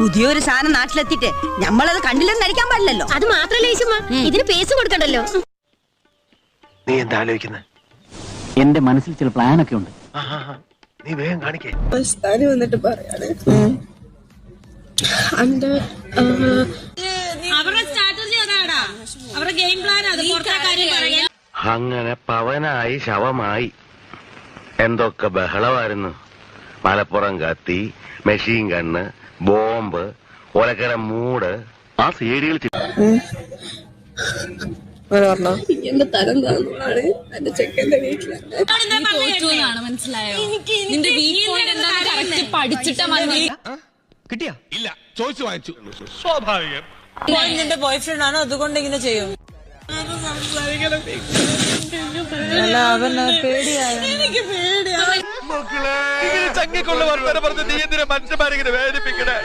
പുതിയൊരു സാധനം നാട്ടിലെത്തിയിട്ട് നമ്മളത് കണ്ടില്ലെന്ന് നടിക്കാൻ പാടില്ലല്ലോ. അത് മാത്രല്ല ഇതിന് പേസ് കൊടുക്കണ്ടല്ലോ. നീ എന്താ ആലോചിക്കുന്നത് എന്റെ മനസ്സിൽ ചില പ്ലാനൊക്കെ ഉണ്ട്. നീ വേഗം കാണിക്കേ. വന്നിട്ട് പ്ലാൻ അങ്ങനെ പവനായി ശവമായി. എന്തൊക്കെ ബഹളമായിരുന്നു. മലപ്പുറം കത്തി മെഷീൻ കണ്ണ് ബോംബ് ഒലക്കര മൂട്. ആ സീരിയൽ എന്റെ തരം എന്റെ ചെക്കന്റെ വീട്ടിലാണ് മനസ്സിലായോ? നിന്റെ വീക്ക് പോയിന്റ് കറക്റ്റ് പഠിച്ചിട്ടാ മതി. കിട്ടിയാ? ഇല്ല ചോദിച്ചു വാങ്ങിച്ചു. സ്വാഭാവികം. നിന്റെ ബോയ് ഫ്രണ്ട് ആണോ അതുകൊണ്ട് ഇങ്ങനെ ചെയ്യും. അല്ല അവൻ പേടിയായ ചങ്ങിക്കൊള്ള വർത്തമാനം പറഞ്ഞ് നീ എന്തിനാ മനുഷ്യന്മാരെ ഇങ്ങനെ വേദനിപ്പിക്കണേ?